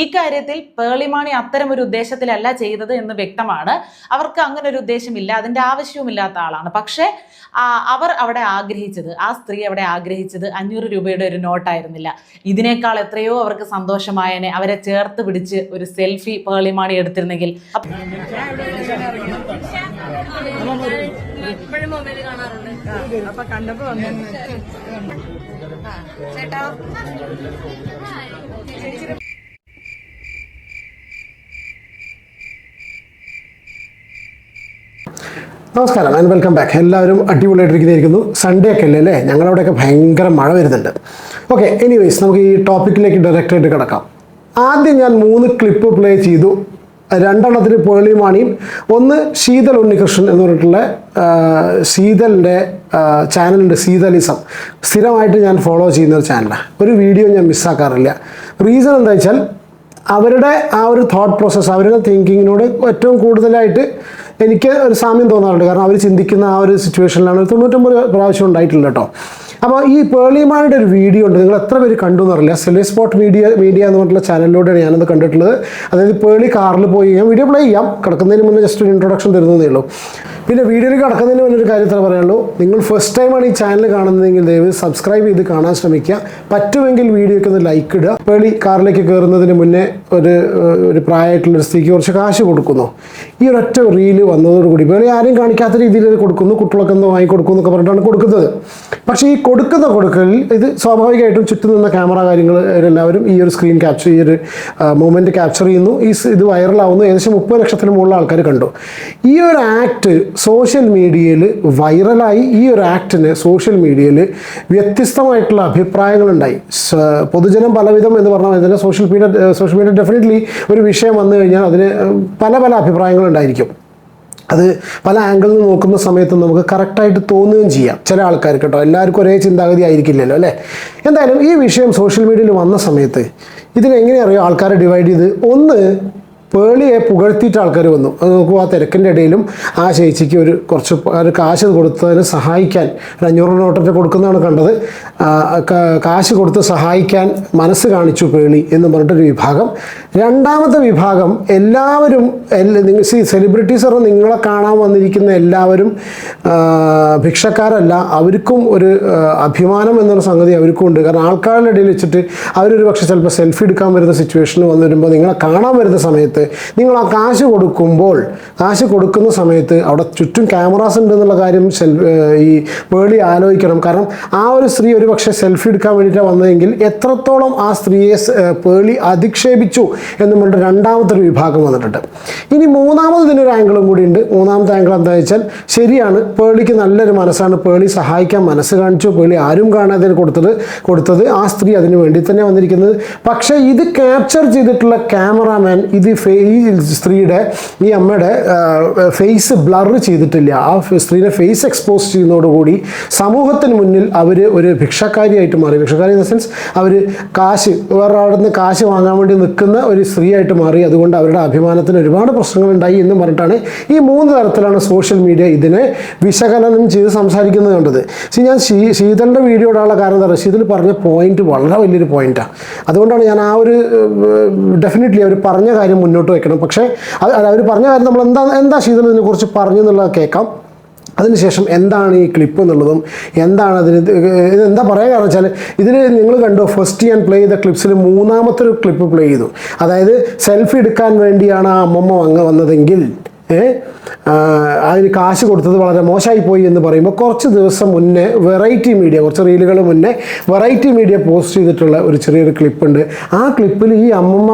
ഈ കാര്യത്തിൽ പേളിമാണി അത്തരം ഒരു ഉദ്ദേശത്തിലല്ല ചെയ്തത് എന്ന് വ്യക്തമാണ്. അവർക്ക് അങ്ങനെ ഒരു ഉദ്ദേശമില്ല. അതിന്റെ ആവശ്യവുമില്ലാത്ത ആളാണ്. പക്ഷേ അവർ അവിടെ ആഗ്രഹിച്ചത് ആ സ്ത്രീ അവിടെ ആഗ്രഹിച്ചത് അഞ്ഞൂറ് രൂപയുടെ ഒരു നോട്ടായിരുന്നില്ല. ഇതിനേക്കാൾ എത്രയോ അവർക്ക് സന്തോഷമായനെ. അവരെ ചേർത്ത് പിടിച്ച് ഒരു സെൽഫി പേളിമാണി എടുത്തിരുന്നെങ്കിൽ. എപ്പോഴും മൊബൈൽ ചേട്ടാ. നമസ്കാരം ആൻഡ് വെൽക്കം ബാക്ക് എല്ലാവരും അടിപൊളിയായിട്ടിരിക്കുന്നതായിരിക്കുന്നു. സൺഡേ ഒക്കെ അല്ലേ? അല്ലേ? ഞങ്ങളവിടെയൊക്കെ ഭയങ്കര മഴ വരുന്നുണ്ട്. ഓക്കെ എനിവേസ് നമുക്ക് ഈ ടോപ്പിക്കിലേക്ക് ഡയറക്റ്റായിട്ട് കിടക്കാം. ആദ്യം ഞാൻ മൂന്ന് ക്ലിപ്പ് പ്ലേ ചെയ്തു. രണ്ടെണ്ണത്തിന് പേളിമാണിയും ഒന്ന് ശീതൽ ഉണ്ണികൃഷ്ണൻ എന്ന് പറഞ്ഞിട്ടുള്ള ശീതലിന്റെ ചാനലുണ്ട് ശീതലിസം. സ്ഥിരമായിട്ട് ഞാൻ ഫോളോ ചെയ്യുന്ന ഒരു ചാനലാണ് ഒരു വീഡിയോ ഞാൻ മിസ്സാക്കാറില്ല റീസൺ എന്താ വെച്ചാൽ അവരുടെ ആ ഒരു തോട്ട് പ്രോസസ്സ് അവരുടെ തിങ്കിങ്ങിനോട് ഏറ്റവും കൂടുതലായിട്ട് എനിക്ക് ഒരു സാമ്യം തോന്നാറുണ്ട്. കാരണം അവർ ചിന്തിക്കുന്ന ആ ഒരു സിറ്റുവേഷനിലാണ് തൊണ്ണൂറ്റൊമ്പത് പ്രാവശ്യം ഉണ്ടായിട്ടില്ല കേട്ടോ. അപ്പോൾ ഈ പേളിമാരുടെ ഒരു വീഡിയോ ഉണ്ട്. നിങ്ങൾ എത്ര പേര് കണ്ടു എന്നറിയില്ല സെലി സ്പോട്ട് മീഡിയ മീഡിയ എന്ന് പറഞ്ഞിട്ടുള്ള ചാനലിലൂടെയാണ് ഞാനത് കണ്ടിട്ടുള്ളത്. അതായത് പേളി കാറിൽ പോയി ഞാൻ വീഡിയോ പ്ലേ ചെയ്യാം. കിടക്കുന്നതിന് മുന്നേ ജസ്റ്റ് ഒരു ഇൻട്രൊഡക്ഷൻ തരുന്നതേ ഉള്ളൂ. പിന്നെ വീഡിയോയിൽ കിടക്കുന്നതിന് ഒരു കാര്യത്തിൽ പറയാനുള്ളൂ. നിങ്ങൾ ഫസ്റ്റ് ടൈമാണ് ഈ ചാനൽ കാണുന്നതെങ്കിൽ ദയവ് സബ്സ്ക്രൈബ് ചെയ്ത് കാണാൻ ശ്രമിക്കുക. പറ്റുമെങ്കിൽ വീഡിയോയ്ക്ക് ഒന്ന് ലൈക്ക് ഇടുക. പേളി കാറിലേക്ക് കയറുന്നതിന് മുന്നേ ഒരു ഒരു പ്രായമായിട്ടുള്ള ഒരു സ്ത്രീക്ക് കുറച്ച് കാശ് കൊടുക്കുന്നു. ഈ ഒരൊറ്റ റീൽ വന്നതോടുകൂടി പേളി ആരും കാണിക്കാത്ത രീതിയിൽ കൊടുക്കുന്നു. കുട്ടികളൊക്കെ ഒന്ന് വാങ്ങിക്കൊടുക്കും എന്നൊക്കെ പറഞ്ഞിട്ടാണ് കൊടുക്കുന്നത്. പക്ഷേ ഈ കൊടുക്കുന്ന കൊടുക്കലിൽ ഇത് സ്വാഭാവികമായിട്ടും ചുറ്റും നിന്ന ക്യാമറ കാര്യങ്ങൾ എല്ലാവരും ഈ ഒരു സ്ക്രീൻ ക്യാപ്ചർ ഈ ഒരു മൂമെന്റ് ക്യാപ്ചർ ചെയ്യുന്നു. ഈ ഇത് വൈറലാവുന്നു ഏകദേശം മുപ്പത് ലക്ഷത്തിന് മുകളിൽ ആൾക്കാർ കണ്ടു. ഈ ഒരു ആക്ട് സോഷ്യൽ മീഡിയയിൽ വൈറലായി ഈ ഒരു ആക്ടിന് സോഷ്യൽ മീഡിയയിൽ വ്യത്യസ്തമായിട്ടുള്ള അഭിപ്രായങ്ങളുണ്ടായി. പൊതുജനം പലവിധം എന്ന് പറഞ്ഞാൽ തന്നെ social media social media definitely ഒരു വിഷയം വന്നു കഴിഞ്ഞാൽ അതിന് പല പല അഭിപ്രായങ്ങളുണ്ടായിരിക്കും. അത് പല ആംഗിളിൽ നിന്ന് നോക്കുന്ന സമയത്ത് നമുക്ക് കറക്റ്റായിട്ട് തോന്നുകയും ചെയ്യാം. ചില ആൾക്കാർക്ക് കേട്ടോ എല്ലാവർക്കും ഒരേ ചിന്താഗതി ആയിരിക്കില്ലല്ലോ അല്ലേ? എന്തായാലും ഈ വിഷയം സോഷ്യൽ മീഡിയയിൽ വന്ന സമയത്ത് ഇതിനെങ്ങനെ അറിയോ ആൾക്കാരെ ഡിവൈഡ് ചെയ്ത്? ഒന്ന് പേളിയെ പുകഴ്ത്തിയിട്ട് ആൾക്കാർ വന്നു. അത് നോക്കൂ ആ തിരക്കിന്റെ ഇടയിലും ആ ചേച്ചിക്ക് ഒരു കുറച്ച് ഒരു കാശ് കൊടുത്തതിന് സഹായിക്കാൻ ഒരു അഞ്ഞൂറ് നോട്ടൊക്കെ കൊടുക്കുന്നതാണ് കണ്ടത്. കാശ് കൊടുത്ത് സഹായിക്കാൻ മനസ്സ് കാണിച്ചു പേളി എന്ന് പറഞ്ഞിട്ടൊരു വിഭാഗം. രണ്ടാമത്തെ വിഭാഗം എല്ലാവരും നിങ്ങൾ സി സെലിബ്രിറ്റീസ് പറഞ്ഞാൽ നിങ്ങളെ കാണാൻ വന്നിരിക്കുന്ന എല്ലാവരും ഭിക്ഷക്കാരല്ല അവർക്കും ഒരു അഭിമാനം എന്നൊരു സംഗതി അവർക്കും ഉണ്ട്. കാരണം ആൾക്കാരുടെ ഇടയിൽ വെച്ചിട്ട് അവരൊരു പക്ഷേ ചിലപ്പോൾ സെൽഫി എടുക്കാൻ വരുന്ന സിറ്റുവേഷനിൽ വന്നു വരുമ്പോൾ നിങ്ങളെ കാണാൻ വരുന്ന സമയത്ത് നിങ്ങൾ ആ കാശ് കൊടുക്കുമ്പോൾ കാശ് കൊടുക്കുന്ന സമയത്ത് അവിടെ ചുറ്റും ക്യാമറാസ് ഉണ്ട് എന്നുള്ള കാര്യം സെൽ ഈ പേളി ആലോചിക്കണം. കാരണം ആ ഒരു സ്ത്രീ ഒരു പക്ഷേ സെൽഫി എടുക്കാൻ വേണ്ടിയിട്ടാണ് വന്നതെങ്കിൽ എത്രത്തോളം ആ സ്ത്രീയെ പേളി അധിക്ഷേപിച്ചു എന്ന് പറഞ്ഞിട്ട് രണ്ടാമത്തെ ഒരു വിഭാഗം വന്നിട്ടുണ്ട്. ഇനി മൂന്നാമത് ഇതിനൊരു ആംഗിളും കൂടി ഉണ്ട് മൂന്നാമത്തെ ആംഗിൾ എന്താ വെച്ചാൽ ശരിയാണ് പേളിക്ക് നല്ലൊരു മനസ്സാണ്. പേളി സഹായിക്കാൻ മനസ്സ് കാണിച്ചു. പേളി ആരും കാണാതെ കൊടുത്തത് കൊടുത്തത് ആ സ്ത്രീ അതിനു വേണ്ടി തന്നെ വന്നിരിക്കുന്നത്. പക്ഷേ ഇത് ക്യാപ്ചർ ചെയ്തിട്ടുള്ള ക്യാമറാമാൻ ഇത് ഫേ- ഈ സ്ത്രീയുടെ ഈ അമ്മയുടെ ഫേസ് ബ്ലർ ചെയ്തിട്ടില്ല. ആ സ്ത്രീയുടെ ഫേസ് എക്സ്പോസ് ചെയ്യുന്നതോടുകൂടി സമൂഹത്തിന് മുന്നിൽ അവർ ഒരു ഭിക്ഷക്കാരിയായിട്ട് മാറി. ഭിക്ഷക്കാരി ഇൻ ദ സെൻസ് അവർ കാശ് വേറെ അവിടെ നിന്ന് കാശ് വാങ്ങാൻ വേണ്ടി നിൽക്കുന്ന ഒരു സ്ത്രീയായിട്ട് മാറി. അതുകൊണ്ട് അവരുടെ അഭിമാനത്തിന് ഒരുപാട് പ്രശ്നങ്ങൾ ഉണ്ടായി എന്ന് പറഞ്ഞിട്ടാണ് ഈ മൂന്ന് തരത്തിലാണ് സോഷ്യൽ മീഡിയ ഇതിനെ വിശകലനം ചെയ്ത് സംസാരിക്കുന്നത് കണ്ടത്. ഞാൻ ശീ ശീതലിന്റെ വീഡിയോ ഇടാനുള്ള കാരണം എന്താ പറയുക ശീതൽ പറഞ്ഞ പോയിന്റ് വളരെ വലിയൊരു പോയിന്റാണ് അതുകൊണ്ടാണ് ഞാൻ ആ ഒരു ഡെഫിനറ്റ്ലി അവർ പറഞ്ഞ കാര്യം മുന്നോട്ട് വെക്കണം. പക്ഷേ അത് അവർ പറഞ്ഞ കാര്യം നമ്മൾ എന്താ എന്താ ശീതൽ ഇതിനെക്കുറിച്ച് പറഞ്ഞു എന്നുള്ളത് കേൾക്കാം. അതിനുശേഷം എന്താണ് ഈ ക്ലിപ്പ് എന്നുള്ളതും എന്താണ് അതിന് ഇത് എന്താ പറയുക കാരണം വെച്ചാൽ ഇതിൽ നിങ്ങൾ കണ്ടു ഫസ്റ്റ് ഞാൻ പ്ലേ ചെയ്ത ക്ലിപ്സിൽ മൂന്നാമത്തെ ഒരു ക്ലിപ്പ് പ്ലേ ചെയ്തു. അതായത് സെൽഫി എടുക്കാൻ വേണ്ടിയാണ് ആ അമ്മമ്മ അങ്ങ് വന്നതെങ്കിൽ ഏ? ആ, അതിന് കാശ് കൊടുത്തത് വളരെ മോശമായി പോയി എന്ന് പറയുമ്പോൾ കുറച്ച് ദിവസം മുന്നേ വെറൈറ്റി മീഡിയ കുറച്ച് റീലുകൾ മുന്നേ വെറൈറ്റി മീഡിയ പോസ്റ്റ് ചെയ്തിട്ടുള്ള ഒരു ചെറിയൊരു ക്ലിപ്പുണ്ട് ആ ക്ലിപ്പിൽ ഈ അമ്മമ്മ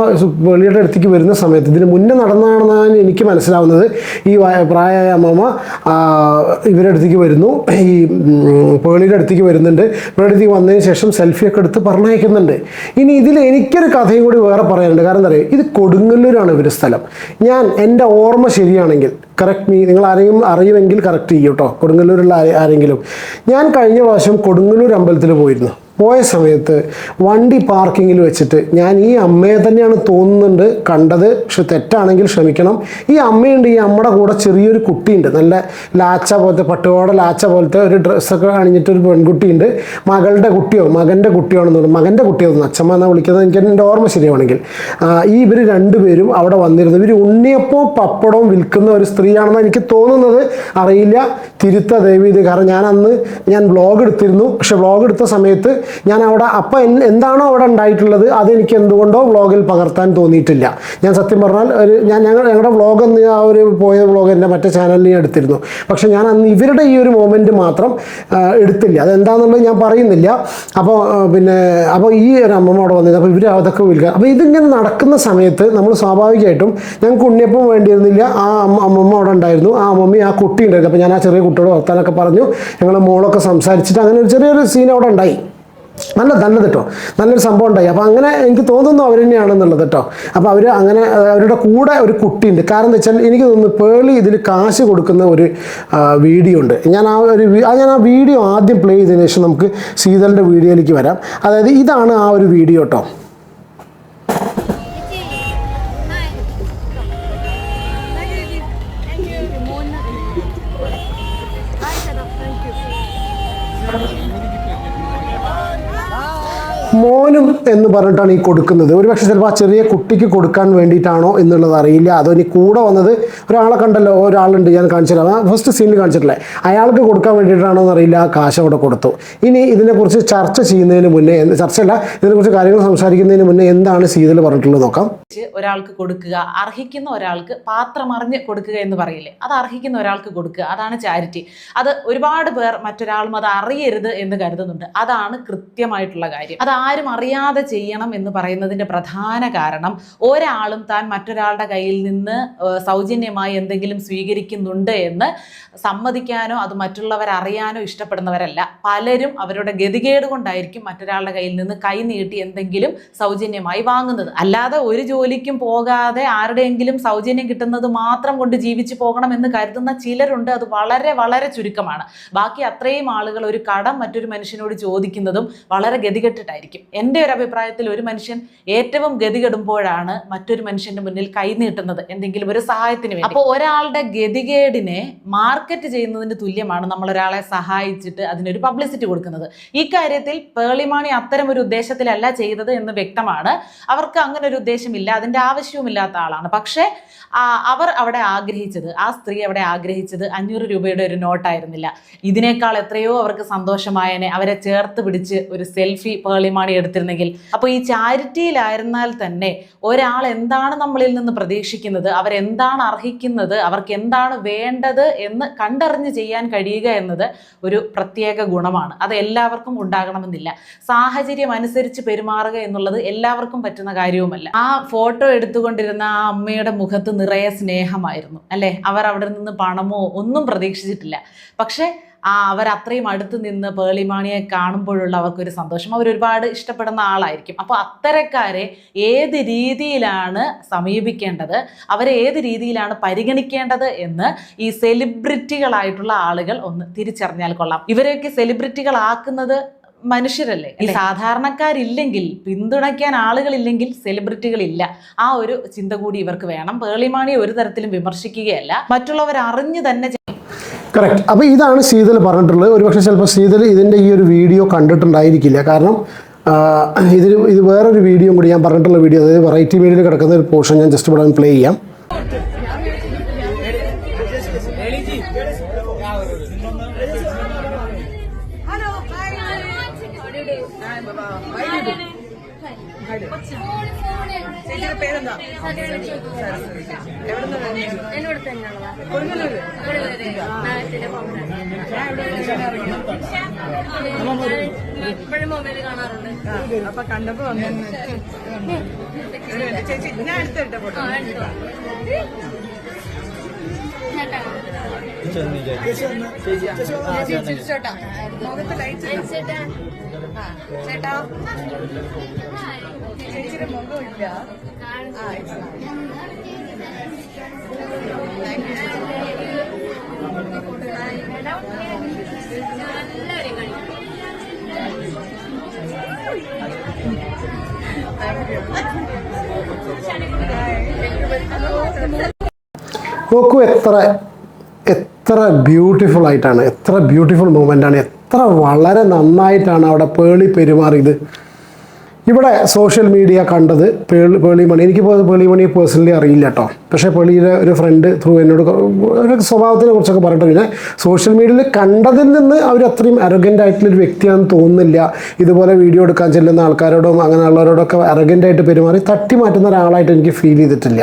വെളിയുടെ അടുത്തേക്ക് വരുന്ന സമയത്ത് ഇതിന് മുന്നേ നടന്നതാണെന്നാണ് എനിക്ക് മനസ്സിലാവുന്നത്. ഈ പ്രായമായ അമ്മമ്മ ഇവരുടെ അടുത്തേക്ക് വരുന്നു. ഈ പേളിയുടെ അടുത്തേക്ക് വരുന്നുണ്ട്. പേളിയുടെ അടുത്തേക്ക് വന്നതിന് ശേഷം സെൽഫിയൊക്കെ എടുത്ത് പറഞ്ഞയക്കുന്നുണ്ട്. ഇനി ഇതിൽ എനിക്കൊരു കഥയും കൂടി വേറെ പറയാനുണ്ട്. കാരണം എന്താ പറയുക ഇത് കൊടുങ്ങല്ലൂരാണ് ഇവരുടെ സ്ഥലം. ഞാൻ എന്റെ ഓർമ്മ ശരിയാണെങ്കിൽ കറക്റ്റ് മീ നിങ്ങൾ ആരെയും അറിയുമെങ്കിൽ കറക്റ്റ് ചെയ്യൂട്ടോ കൊടുങ്ങല്ലൂരുള്ള ആരെ- ആരെങ്കിലും. ഞാൻ കഴിഞ്ഞ പ്രാവശ്യം കൊടുങ്ങല്ലൂർ അമ്പലത്തിൽ പോയിരുന്നു. പോയ സമയത്ത് വണ്ടി പാർക്കിങ്ങിൽ വെച്ചിട്ട് ഞാൻ ഈ അമ്മയെ തന്നെയാണ് തോന്നുന്നുണ്ട് കണ്ടത്. പക്ഷെ തെറ്റാണെങ്കിൽ ക്ഷമിക്കണം. ഈ അമ്മയുണ്ട് ഈ അമ്മയുടെ കൂടെ ചെറിയൊരു കുട്ടിയുണ്ട്. നല്ല ലാച്ച പോലത്തെ പട്ടുകോട ലാച്ച പോലത്തെ ഒരു ഡ്രസ്സൊക്കെ അണിഞ്ഞിട്ട് ഒരു പെൺകുട്ടിയുണ്ട്. മകളുടെ കുട്ടിയോ മകന്റെ കുട്ടിയോ എന്ന് തോന്നുന്നു. മകന്റെ കുട്ടിയോ അച്ഛമ്മ എന്നാണ് വിളിക്കുന്നത്? എനിക്ക് എന്റെ ഓർമ്മ ശരിയാണെങ്കിൽ ഈ ഇവർ രണ്ടുപേരും അവിടെ വന്നിരുന്നു. ഇവർ ഉണ്ണിയപ്പവും പപ്പടവും വിൽക്കുന്ന ഒരു സ്ത്രീയാണെന്ന് എനിക്ക് തോന്നുന്നത്. അറിയില്ല. തിരുത്ത ദേവി കാരണം ഞാൻ അന്ന് ഞാൻ വ്ളോഗ് എടുത്തിരുന്നു. പക്ഷെ വ്ളോഗ് എടുത്ത സമയത്ത് ഞാൻ അവിടെ അപ്പം എന്താണോ അവിടെ ഉണ്ടായിട്ടുള്ളത് അതെനിക്ക് എന്തുകൊണ്ടോ വ്ളോഗിൽ പകർത്താൻ തോന്നിയിട്ടില്ല. ഞാൻ സത്യം പറഞ്ഞാൽ ഒരു ഞാൻ ഞങ്ങൾ ഞങ്ങളുടെ വ്ളോഗ് എന്ന് ആ ഒരു പോയ വ്ളോഗ് എന്റെ മറ്റേ ചാനലിൽ ഞാൻ എടുത്തിരുന്നു. പക്ഷെ ഞാൻ അന്ന് ഇവരുടെ ഈ ഒരു മൊമെന്റ് മാത്രം എടുത്തില്ല. അതെന്താണെന്നുള്ളത് ഞാൻ പറയുന്നില്ല. അപ്പോൾ പിന്നെ അപ്പോൾ ഈ ഒരു അമ്മമ്മ അവിടെ വന്നത് അപ്പോൾ ഇവർ അതൊക്കെ വിൽക്കുക അപ്പോൾ ഇതിങ്ങനെ നടക്കുന്ന സമയത്ത് നമ്മൾ സ്വാഭാവികമായിട്ടും ഞങ്ങൾക്ക് ഉണ്ണിയപ്പം വേണ്ടിയിരുന്നില്ല. ആ അമ്മമ്മ അവിടെ ഉണ്ടായിരുന്നു. ആ അമ്മമ്മ ആ കുട്ടി ഉണ്ടായിരുന്നു. അപ്പോൾ ഞാൻ ആ ചെറിയ കുട്ടിയോട് വർത്താനൊക്കെ പറഞ്ഞു. ഞങ്ങൾ മോളൊക്കെ സംസാരിച്ചിട്ട് അങ്ങനെ ഒരു ചെറിയൊരു സീൻ അവിടെ ഉണ്ടായി. നല്ല നല്ലത് കേട്ടോ നല്ലൊരു സംഭവം ഉണ്ടായി. അപ്പോൾ അങ്ങനെ എനിക്ക് തോന്നുന്നു അവർ തന്നെയാണെന്നുള്ളത് കേട്ടോ അപ്പോൾ അവർ അങ്ങനെ അവരുടെ കൂടെ ഒരു കുട്ടിയുണ്ട്. കാരണം എന്താ വെച്ചാൽ എനിക്ക് തോന്നുന്നു പേളി ഇതിൽ കാശ് കൊടുക്കുന്ന ഒരു വീഡിയോ ഉണ്ട്. ഞാൻ ആ ഒരു ഞാൻ ആ വീഡിയോ ആദ്യം പ്ലേ ചെയ്തതിന് ശേഷം നമുക്ക് സീതലിന്റെ വീഡിയോയിലേക്ക് വരാം. അതായത് ഇതാണ് ആ ഒരു വീഡിയോ കേട്ടോ മോനും എന്ന് പറഞ്ഞിട്ടാണ് ഈ കൊടുക്കുന്നത്. ഒരുപക്ഷെ ചിലപ്പോൾ ആ ചെറിയ കുട്ടിക്ക് കൊടുക്കാൻ വേണ്ടിയിട്ടാണോ എന്നുള്ളത് അറിയില്ല. അതോ ഇനി കൂടെ വന്നത് ഒരാളെ കണ്ടല്ലോ ഒരാളുണ്ട് ഞാൻ കാണിച്ചിട്ടില്ല ഫസ്റ്റ് സീനിൽ കാണിച്ചിട്ടില്ലേ അയാൾക്ക് കൊടുക്കാൻ വേണ്ടിയിട്ടാണോ എന്നറിയില്ല ആ കാശ് അവിടെ കൊടുത്തു. ഇനി ഇതിനെക്കുറിച്ച് ചർച്ച ചെയ്യുന്നതിന് മുന്നേ ചർച്ചയല്ല ഇതിനെക്കുറിച്ച് കാര്യങ്ങൾ സംസാരിക്കുന്നതിന് മുന്നേ എന്താണ് സീതൽ പറഞ്ഞിട്ടുള്ളത് നോക്കാം. ഒരാൾക്ക് കൊടുക്കുക അർഹിക്കുന്ന ഒരാൾക്ക് പാത്രമറിഞ്ഞ് കൊടുക്കുക എന്ന് പറയില്ലേ? അത് അർഹിക്കുന്ന ഒരാൾക്ക് കൊടുക്കുക അതാണ് ചാരിറ്റി. അത് ഒരുപാട് പേർ മറ്റൊരാളും അത് അറിയരുത് എന്ന് കരുതുന്നുണ്ട്. അതാണ് കൃത്യമായിട്ടുള്ള കാര്യം. അത് ആരും അറിയാതെ ചെയ്യണം എന്ന് പറയുന്നതിന്റെ പ്രധാന കാരണം ഒരാളും താൻ മറ്റൊരാളുടെ കയ്യിൽ നിന്ന് സൗജന്യമായി എന്തെങ്കിലും സ്വീകരിക്കുന്നുണ്ട് എന്ന് സമ്മതിക്കാനോ അത് മറ്റുള്ളവരറിയാനോ ഇഷ്ടപ്പെടുന്നവരല്ല. പലരും അവരുടെ ഗതികേട് കൊണ്ടായിരിക്കും മറ്റൊരാളുടെ കയ്യിൽ നിന്ന് കൈ നീട്ടി എന്തെങ്കിലും സൗജന്യമായി വാങ്ങുന്നത്. അല്ലാതെ ഒരു ജോലിക്കും പോകാതെ ആരുടെയെങ്കിലും സൗജന്യം കിട്ടുന്നത് മാത്രം കൊണ്ട് ജീവിച്ചു പോകണം എന്ന് കരുതുന്ന ചിലരുണ്ട്. അത് വളരെ വളരെ ചുരുക്കമാണ്. ബാക്കി അത്രയും ആളുകൾ ഒരു കടം മറ്റൊരു മനുഷ്യനോട് ചോദിക്കുന്നതും വളരെ ഗതികെട്ടിട്ടായിരിക്കും. എന്റെ ഒരു അഭിപ്രായത്തിൽ ഒരു മനുഷ്യൻ ഏറ്റവും ഗതികെടുമ്പോഴാണ് മറ്റൊരു മനുഷ്യന്റെ മുന്നിൽ കൈനീട്ടുന്നത് എന്തെങ്കിലും ഒരു സഹായത്തിന് വേണ്ടി. അപ്പോൾ ഒരാളുടെ ഗതികേടിനെ മാർക്കറ്റ് ചെയ്യുന്നതിന് തുല്യമാണ് നമ്മൾ ഒരാളെ സഹായിച്ചിട്ട് അതിനൊരു പബ്ലിസിറ്റി കൊടുക്കുന്നത്. ഈ കാര്യത്തിൽ പേളിമാണി അത്തരം ഒരു ഉദ്ദേശത്തിലല്ല ചെയ്തത് എന്ന് വ്യക്തമാണ്. അവർക്ക് അങ്ങനെ ഒരു ഉദ്ദേശമില്ല. അതിന്റെ ആവശ്യവുമില്ലാത്ത ആളാണ്. പക്ഷേ അവർ അവിടെ ആഗ്രഹിച്ചത് ആ സ്ത്രീ അവിടെ ആഗ്രഹിച്ചത് അഞ്ഞൂറ് രൂപയുടെ ഒരു നോട്ടായിരുന്നില്ല. ഇതിനേക്കാൾ എത്രയോ അവർക്ക് സന്തോഷമായനെ. അവരെ ചേർത്ത് പിടിച്ച് ഒരു സെൽഫി പേളിമാണി എടുത്തിരുന്നെങ്കിൽ. അപ്പോൾ ഈ ചാരിറ്റിയിലായിരുന്നാൽ തന്നെ ഒരാൾ എന്താണ് നമ്മളിൽ നിന്ന് പ്രതീക്ഷിക്കുന്നത് അവരെന്താണ് അർഹിക്കുന്നത് അവർക്ക് എന്താണ് വേണ്ടത് എന്ന് കണ്ടറിഞ്ഞ് ചെയ്യാൻ കഴിയുക എന്നത് ഒരു പ്രത്യേക ഗുണമാണ്. അത് എല്ലാവർക്കും ഉണ്ടാകണമെന്നില്ല. സാഹചര്യം അനുസരിച്ച് പെരുമാറുക എന്നുള്ളത് എല്ലാവർക്കും പറ്റുന്ന കാര്യവുമല്ല. ആ ഫോട്ടോ എടുത്തുകൊണ്ടിരുന്ന ആ അമ്മയുടെ മുഖത്ത് നിറയെ സ്നേഹമായിരുന്നു. അല്ലേ? അവർ അവിടെ നിന്ന് പണമോ ഒന്നും പ്രതീക്ഷിച്ചിട്ടില്ല. പക്ഷേ ആ അവർ അത്രയും അടുത്ത് നിന്ന് പേളിമാണിയെ കാണുമ്പോഴുള്ള അവർക്കൊരു സന്തോഷം. അവർ ഒരുപാട് ഇഷ്ടപ്പെടുന്ന ആളായിരിക്കും. അപ്പോൾ അത്തരക്കാരെ ഏത് രീതിയിലാണ് സമീപിക്കേണ്ടത്? അവരെ ഏത് രീതിയിലാണ് പരിഗണിക്കേണ്ടത് എന്ന് ഈ സെലിബ്രിറ്റികളായിട്ടുള്ള ആളുകൾ ഒന്ന് തിരിച്ചറിഞ്ഞാൽ കൊള്ളാം. ഇവരെയൊക്കെ സെലിബ്രിറ്റികളാക്കുന്നത് മനുഷ്യരല്ലേ? ഈ സാധാരണക്കാരില്ലെങ്കിൽ പിന്തുണയ്ക്കാൻ ആളുകളില്ലെങ്കിൽ സെലിബ്രിറ്റികളില്ല. ആ ഒരു ചിന്ത കൂടി ഇവർക്ക് വേണം. പേളിമാണിയെ ഒരു തരത്തിലും വിമർശിക്കുകയല്ല. മറ്റുള്ളവർ അറിഞ്ഞു തന്നെ കറക്റ്റ് അപ്പോൾ ഇതാണ് സീതൽ പറഞ്ഞിട്ടുള്ളത്. ഒരുപക്ഷെ ചിലപ്പോൾ സീതൽ ഇതിന്റെ ഈ ഒരു വീഡിയോ കണ്ടിട്ടുണ്ടായിരിക്കില്ല. കാരണം ഇതിന് ഇത് വേറൊരു വീഡിയോ കൂടി ഞാൻ പറഞ്ഞിട്ടുള്ള വീഡിയോ അതായത് വെറൈറ്റി വീഡിയോയിൽ കിടക്കുന്ന ഒരു പോർഷൻ ഞാൻ ജസ്റ്റ് ഇവിടെ പ്ലേ ചെയ്യാം ചേച്ചിയുടെ പേരെന്താ എവിടെ നിന്ന് എന്നോട് തന്നെയുള്ളതാ കൊടുങ്ങല്ലൂര് എപ്പോഴും മൊബൈൽ കാണാറുണ്ട് അപ്പൊ കണ്ടപ്പോ ചേച്ചി ഞാൻ അടുത്തിട്ട ഫോട്ടോ. ചേട്ടാ, മുഖത്ത് ലൈറ്റ് ചേട്ടാ. ചേട്ടാ ചേച്ചിയുടെ മുഖമില്ല ആ താങ്ക് fine. നോക്കൂ എത്ര എത്ര ബ്യൂട്ടിഫുൾ ആയിട്ടാണ് എത്ര ബ്യൂട്ടിഫുൾ മൂമെന്റ് ആണ് എത്ര വളരെ നന്നായിട്ടാണ് അവിടെ പേളി പെരുമാറിയത്. ഇവിടെ സോഷ്യൽ മീഡിയ കണ്ടത് പേളി പേളിമണി എനിക്ക് പേളിമണി പേഴ്സണലി അറിയില്ല കേട്ടോ പക്ഷേ പേളിയുടെ ഒരു ഫ്രണ്ട് ത്രൂ എന്നോട് ഒരു സ്വഭാവത്തിനെ കുറിച്ചൊക്കെ പറഞ്ഞിട്ട് പിന്നെ സോഷ്യൽ മീഡിയയിൽ കണ്ടതിൽ നിന്ന് അവർ അത്രയും അരഗന്റ് ആയിട്ടുള്ളൊരു വ്യക്തിയാണെന്ന് തോന്നുന്നില്ല. ഇതുപോലെ വീഡിയോ എടുക്കാൻ ചെല്ലുന്ന ആൾക്കാരോടും അങ്ങനെയുള്ളവരോടൊക്കെ അരഗന്റായിട്ട് പെരുമാറി തട്ടി മാറ്റുന്ന ഒരാളായിട്ട് എനിക്ക് ഫീൽ ചെയ്തിട്ടില്ല.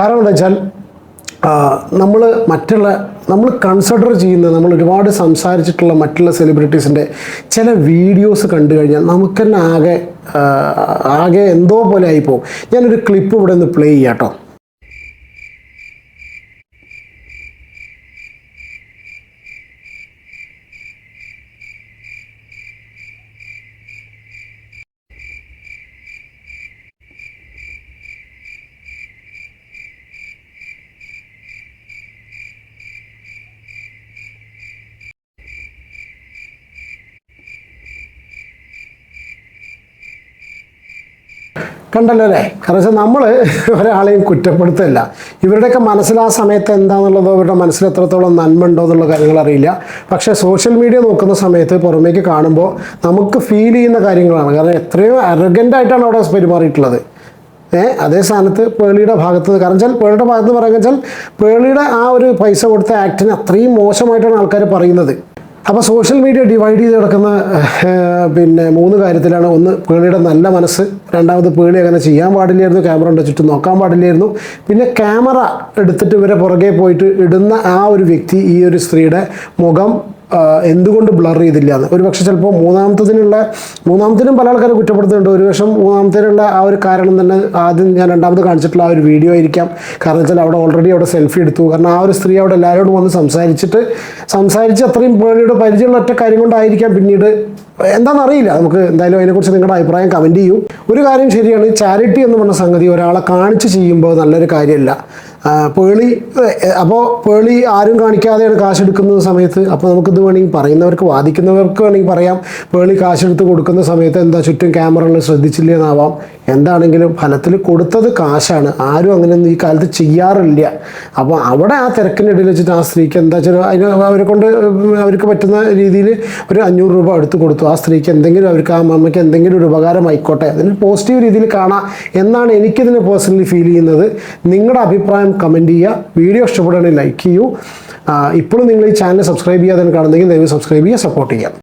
കാരണം എന്താ വെച്ചാൽ നമ്മൾ മറ്റുള്ള നമ്മൾ കൺസിഡർ ചെയ്യുന്ന നമ്മൾ ഒരുപാട് സംസാരിച്ചിട്ടുള്ള മറ്റുള്ള സെലിബ്രിറ്റീസിന്റെ ചില വീഡിയോസ് കണ്ടു കഴിഞ്ഞാൽ നമുക്ക് തന്നെ ആകെ ആകെ എന്തോ പോലെ ആയിപ്പോവും ഞാനൊരു ക്ലിപ്പ് ഇവിടെ നിന്ന് പ്ലേ ചെയ്യാം കേട്ടോ കണ്ടല്ലോ അല്ലേ? കാരണം വെച്ചാൽ നമ്മൾ ഒരാളെയും കുറ്റപ്പെടുത്തല്ല ഇവരുടെയൊക്കെ മനസ്സിൽ ആ സമയത്ത് എന്താണെന്നുള്ളതോ ഇവരുടെ മനസ്സിൽ എത്രത്തോളം നന്മ ഉണ്ടോ എന്നുള്ള കാര്യങ്ങൾ അറിയില്ല. പക്ഷേ സോഷ്യൽ മീഡിയ നോക്കുന്ന സമയത്ത് പുറമേക്ക് കാണുമ്പോൾ നമുക്ക് ഫീൽ ചെയ്യുന്ന കാര്യങ്ങളാണ്. കാരണം എത്രയോ അരഗന്റ് ആയിട്ടാണ് അവിടെ പെരുമാറിയിട്ടുള്ളത്. ഏ? അതേ സ്ഥാനത്ത് പേളിയുടെ ഭാഗത്ത് കാരണം വെച്ചാൽ പേളിയുടെ ഭാഗത്ത് പറയുക വെച്ചാൽ പേളിയുടെ ആ ഒരു പൈസ കൊടുത്ത ആക്ടിന് അത്രയും മോശമായിട്ടാണ് ആൾക്കാർ പറയുന്നത്. അപ്പോൾ സോഷ്യൽ മീഡിയ ഡിവൈഡ് ചെയ്ത് കിടക്കുന്ന പിന്നെ മൂന്ന് കാര്യത്തിലാണ്. ഒന്ന് പേളിയുടെ നല്ല മനസ്സ്. രണ്ടാമത് പേടി അങ്ങനെ ചെയ്യാൻ പാടില്ലായിരുന്നു. ക്യാമറ ചുറ്റും നോക്കാൻ പാടില്ലായിരുന്നു. പിന്നെ ക്യാമറ എടുത്തിട്ട് ഇവരെ പുറകെ പോയിട്ട് ഇടുന്ന ആ ഒരു വ്യക്തി ഈ ഒരു സ്ത്രീയുടെ മുഖം എന്തുകൊണ്ട് ബ്ലർ ചെയ്തില്ല എന്ന് ഒരു പക്ഷേ ചിലപ്പോൾ മൂന്നാമത്തതിനുള്ള മൂന്നാമത്തിനും പല ആൾക്കാരും കുറ്റപ്പെടുത്തുന്നുണ്ട്. ഒരു പക്ഷം മൂന്നാമത്തിനുള്ള ആ ഒരു കാരണം തന്നെ ആദ്യം ഞാൻ രണ്ടാമത് കാണിച്ചിട്ടുള്ള ആ ഒരു വീഡിയോ ആയിരിക്കാം. കാരണം വെച്ചാൽ അവിടെ ഓൾറെഡി അവിടെ സെൽഫി എടുത്തു. കാരണം ആ ഒരു സ്ത്രീ അവിടെ എല്ലാവരോടും വന്ന് സംസാരിച്ചിട്ട് സംസാരിച്ച് അത്രയും പേടിയുടെ പരിചയമുള്ള ഒറ്റ കാര്യം കൊണ്ടായിരിക്കാം പിന്നീട്. എന്താണെന്നറിയില്ല നമുക്ക് എന്തായാലും അതിനെക്കുറിച്ച് നിങ്ങളുടെ അഭിപ്രായം കമന്റ് ചെയ്യൂ. ഒരു കാര്യം ശരിയാണ് ചാരിറ്റി എന്ന് പറഞ്ഞ സംഗതി ഒരാളെ കാണിച്ച് ചെയ്യുമ്പോൾ നല്ലൊരു കാര്യമല്ല. പേളി അപ്പോൾ പേളി ആരും കാണിക്കാതെയാണ് കാശ് എടുക്കുന്ന സമയത്ത്. അപ്പോൾ നമുക്കിത് വേണമെങ്കിൽ പറയുന്നവർക്ക് വാദിക്കുന്നവർക്ക് വേണമെങ്കിൽ പറയാം. പേളി കാശെടുത്ത് കൊടുക്കുന്ന സമയത്ത് എന്താ ചുറ്റും ക്യാമറകൾ ശ്രദ്ധിച്ചില്ല എന്നാവാം എന്താണെങ്കിലും ഫലത്തിൽ കൊടുത്തത് കാശാണ്. ആരും അങ്ങനെയൊന്നും ഈ കാലത്ത് ചെയ്യാറില്ല. അപ്പോൾ അവിടെ ആ തിരക്കിനിടയിൽ വെച്ചിട്ട് ആ സ്ത്രീക്ക് എന്താ വെച്ചാൽ അതിന് അവരെ കൊണ്ട് അവർക്ക് പറ്റുന്ന രീതിയിൽ ഒരു അഞ്ഞൂറ് രൂപ എടുത്ത് കൊടുത്തു. ആ സ്ത്രീക്ക് എന്തെങ്കിലും അവർക്ക് ആ അമ്മയ്ക്ക് എന്തെങ്കിലും ഒരു ഉപകാരമായിക്കോട്ടെ അതിന് പോസിറ്റീവ് രീതിയിൽ കാണാം എന്നാണ് എനിക്കിതിനെ പേഴ്സണലി ഫീൽ ചെയ്യുന്നത്. നിങ്ങളുടെ അഭിപ്രായം കമന്റ് ചെയ്യുക. വീഡിയോ ഇഷ്ടപ്പെടുകയാണെങ്കിൽ ലൈക്ക് ചെയ്യൂ. ഇപ്പോഴും നിങ്ങൾ ഈ ചാനൽ സബ്സ്ക്രൈബ് ചെയ്യാതെ കാണുന്നെങ്കിൽ ദയവ് സബ്സ്ക്രൈബ് ചെയ്യുക സപ്പോർട്ട് ചെയ്യാം